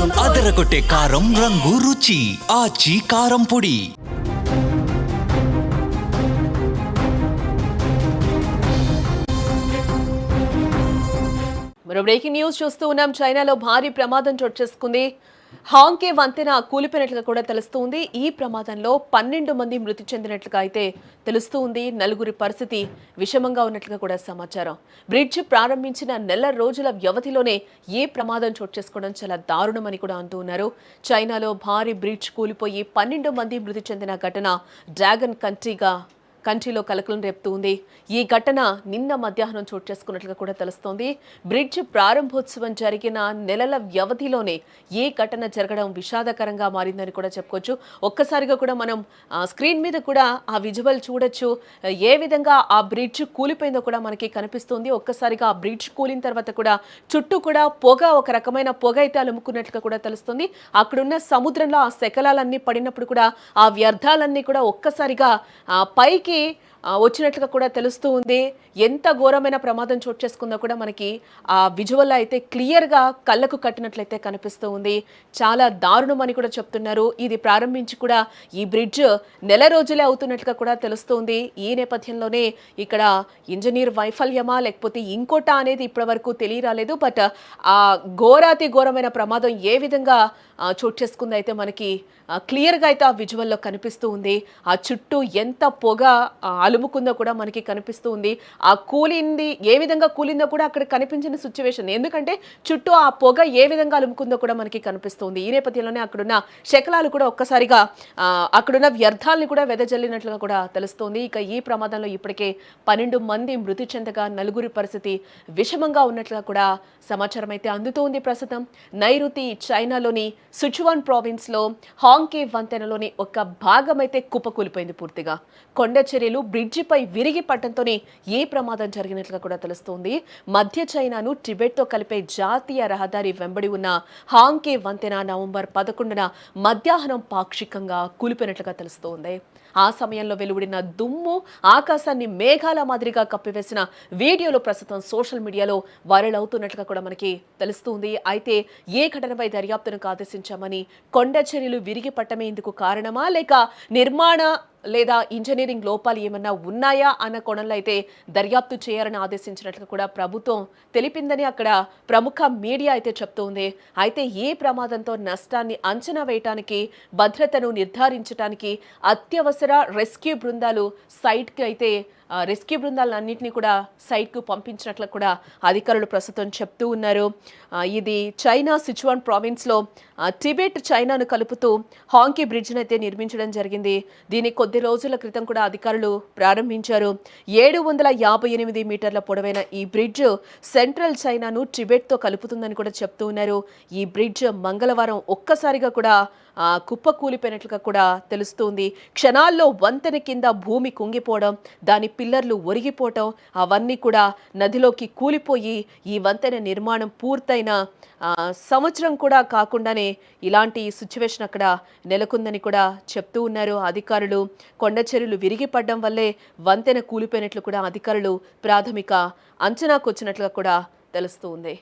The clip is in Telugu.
అదరగొట్టే కారం రంగు రుచి ఆచి కారం పొడి. మరో బ్రేకింగ్ న్యూస్ చూస్తూ ఉన్నాం. చైనాలో భారీ ప్రమాదం చోటు చేసుకుంది. హాంకే వంతెన కూలిపోయినట్లుగా కూడా తెలుస్తుంది. ఈ ప్రమాదంలో పన్నెండు మంది మృతి చెందినట్లుగా అయితే తెలుస్తూ ఉంది నలుగురి పరిస్థితి విషమంగా ఉన్నట్లుగా కూడా సమాచారం. బ్రిడ్జ్ ప్రారంభించిన నెల రోజుల వ్యవధిలోనే ఏ ప్రమాదం చోటు చేసుకోవడం చాలా దారుణమని కూడా అంటూ ఉన్నారు. చైనాలో భారీ బ్రిడ్జ్ కూలిపోయి పన్నెండు మంది మృతి చెందిన ఘటన డ్రాగన్ కంట్రీగా కంట్రీలో కలకలం రేపుతూ ఉంది ఈ ఘటన నిన్న మధ్యాహ్నం చోటు చేసుకున్నట్లుగా కూడా తెలుస్తోంది. బ్రిడ్జ్ ప్రారంభోత్సవం జరిగిన నెలల వ్యవధిలోనే ఈ ఘటన జరగడం విషాదకరంగా మారిందని కూడా చెప్పుకోవచ్చు. ఒక్కసారిగా కూడా మనం స్క్రీన్ మీద కూడా ఆ విజువల్ చూడొచ్చు. ఏ విధంగా ఆ బ్రిడ్జ్ కూలిపోయిందో కూడా మనకి కనిపిస్తుంది. ఒక్కసారిగా ఆ బ్రిడ్జ్ కూలిన తర్వాత కూడా చుట్టూ కూడా పొగ ఒక రకమైన పొగ అయితే అలుముకున్నట్లుగా కూడా తెలుస్తుంది. అక్కడున్న సముద్రంలో ఆ శకలాలన్నీ పడినప్పుడు కూడా ఆ వ్యర్థాలన్నీ కూడా ఒక్కసారిగా పైకి ఆ, వచ్చినట్లుగా కూడా తెలుస్తూ ఉంది. ఎంత ఘోరమైన ప్రమాదం చోటు చేసుకుందో కూడా మనకి ఆ విజువల్ అయితే క్లియర్గా కళ్ళకు కట్టినట్లయితే కనిపిస్తూ ఉంది. చాలా దారుణం అని కూడా చెప్తున్నారు. ఇది ప్రారంభించి కూడా ఈ బ్రిడ్జ్ నెల రోజులే అవుతున్నట్లుగా కూడా తెలుస్తుంది ఈ నేపథ్యంలోనే ఇక్కడ ఇంజనీర్ వైఫల్యమా లేకపోతే ఇంకోటా అనేది ఇప్పటివరకు తెలియరాలేదు. బట్ ఆ ఘోరాతి ఘోరమైన ప్రమాదం ఏ విధంగా చోటు చేసుకుంది అయితే మనకి క్లియర్గా అయితే ఆ విజువల్లో కనిపిస్తూ ఉంది. ఆ చుట్టూ ఎంత పొగ ఆ, అలుముకుందో కూడా మనకి కనిపిస్తూ ఉంది. ఆ కూలింది ఏ విధంగా కూలిందో కూడా అక్కడ కనిపించిన సిచ్యువేషన్ ఎందుకంటే చుట్టూ ఆ పొగ ఏ విధంగా అలుముకుందో కూడా మనకి కనిపిస్తుంది ఈ నేపథ్యంలోనే అక్కడున్న శకలాలు కూడా ఒక్కసారిగా అక్కడున్న వ్యర్థాలని కూడా వెదజల్లినట్లుగా కూడా తెలుస్తోంది. ఇక ఈ ప్రమాదంలో ఇప్పటికే పన్నెండు మంది మృతి చెందగా నలుగురి పరిస్థితి విషమంగా ఉన్నట్లుగా కూడా సమాచారం అయితే అందుతోంది ప్రస్తుతం. నైరుతి చైనాలోని సుచువాన్ ప్రావిన్స్లో హాంకే వంతెనలోని ఒక భాగం అయితే కుప్పకూలిపోయింది పూర్తిగా. కొండ చర్యలు బ్రిడ్జిపై విరిగి పట్టడంతోనే ఏ ప్రమాదం జరిగినట్లుగా కూడా తెలుస్తోంది. మధ్య చైనాను టిబెట్తో కలిపే జాతీయ రహదారి వెంబడి ఉన్న హాంకే వంతెన నవంబర్ పదకొండున మధ్యాహ్నం పాక్షికంగా కూలిపోయినట్లుగా తెలుస్తోంది. ఆ సమయంలో వెలువడిన దుమ్ము ఆకాశాన్ని మేఘాల మాదిరిగా కప్పివేసిన వీడియోలు ప్రస్తుతం సోషల్ మీడియాలో వైరల్ అవుతున్నట్లుగా కూడా మనకి తెలుస్తుంది. అయితే ఏ ఘటనపై దర్యాప్తును ఆదేశించామని కొండ చర్యలు విరిగి పట్టమే ఇందుకు కారణమా లేక నిర్మాణ లేదా ఇంజనీరింగ్ లోపాలు ఏమన్నా ఉన్నాయా అన్న కోణంలో అయితే దర్యాప్తు చేయాలని ఆదేశించినట్లుగా కూడా ప్రభుత్వం తెలిపిందని అక్కడ ప్రముఖ మీడియా అయితే చెప్తోంది. అయితే ఏ ప్రమాదంతో నష్టాన్ని అంచనా వేయటానికి భద్రతను నిర్ధారించడానికి అత్యవసర రెస్క్యూ బృందాలు సైట్కి అయితే రెస్క్యూ బృందాలన్నింటినీ కూడా సైట్కు పంపించినట్లు కూడా అధికారులు ప్రస్తుతం చెప్తూ ఉన్నారు. ఇది చైనా సిచువాన్ ప్రావిన్స్లో టిబెట్ చైనాను కలుపుతూ హాంకీ బ్రిడ్జ్ని అయితే నిర్మించడం జరిగింది. దీన్ని కొద్ది రోజుల క్రితం కూడా అధికారులు ప్రారంభించారు. ఏడు వందల యాభై ఎనిమిది మీటర్ల పొడవైన ఈ బ్రిడ్జ్ సెంట్రల్ చైనాను టిబెట్తో కలుపుతుందని కూడా చెప్తూ ఉన్నారు. ఈ బ్రిడ్జ్ మంగళవారం ఒక్కసారిగా కూడా కుప్ప కూలిపోయినట్లుగా కూడా తెలుస్తుంది క్షణాల్లో వంతెన కింద భూమి కుంగిపోవడం దాని పిల్లర్లు ఒరిగిపోవటం అవన్నీ కూడా నదిలోకి కూలిపోయి ఈ వంతెన నిర్మాణం పూర్తయిన సంవత్సరం కూడా కాకుండానే ఇలాంటి సిచ్యువేషన్ అక్కడ నెలకొందని కూడా చెప్తూ ఉన్నారు అధికారులు. కొండ చర్యలు విరిగిపడడం వల్లే వంతెన కూలిపోయినట్లు కూడా అధికారులు ప్రాథమిక అంచనాకు వచ్చినట్లుగా కూడా తెలుస్తూ ఉంది.